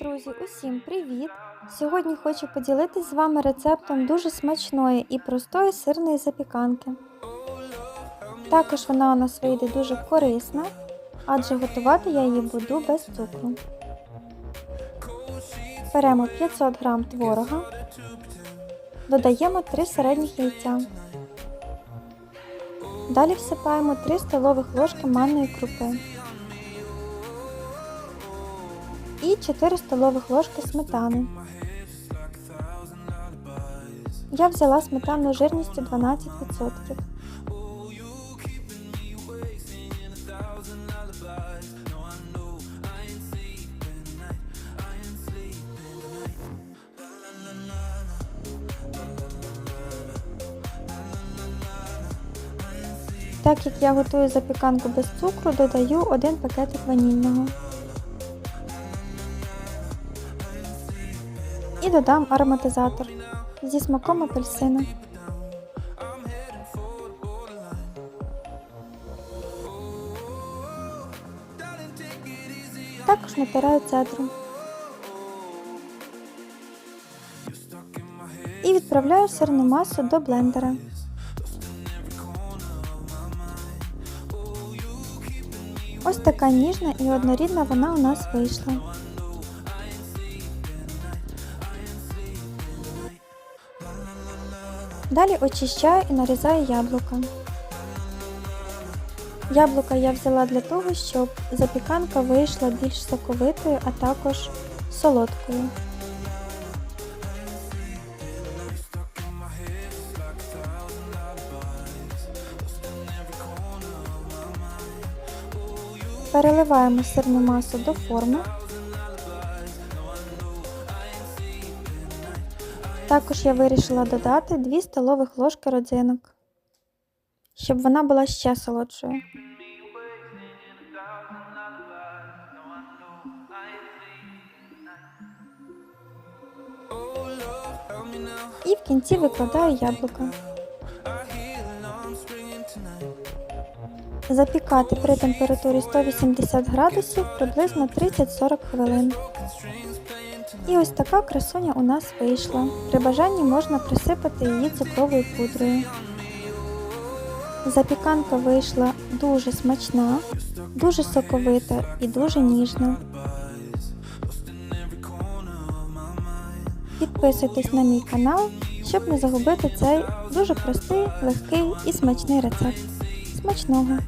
Друзі, усім привіт! Сьогодні хочу поділитись з вами рецептом дуже смачної і простої сирної запіканки. Також вона у нас вийде дуже корисна, адже готувати я її буду без цукру. Беремо 500 г творога, додаємо 3 середніх яйця. Далі всипаємо 3 столових ложки манної крупи. І 4 столових ложки сметани. Я взяла сметану жирністю 12%. Так як я готую запіканку без цукру, додаю один пакетик ванільного. І додам ароматизатор зі смаком апельсина. Також натираю цедру. І відправляю сирну масу до блендера. Ось така ніжна і однорідна вона у нас вийшла. Далі очищаю і нарізаю яблука. Яблука я взяла для того, щоб запіканка вийшла більш соковитою, а також солодкою. Переливаємо сирну масу до форми. Також я вирішила додати 2 столових ложки родзинок, щоб вона була ще солодшою. І в кінці викладаю яблука. Запікати при температурі 180 градусів приблизно 30-40 хвилин. І ось така красуня у нас вийшла. При бажанні можна присипати її цукровою пудрою. Запіканка вийшла дуже смачна, дуже соковита і дуже ніжна. Підписуйтесь на мій канал, щоб не загубити цей дуже простий, легкий і смачний рецепт. Смачного!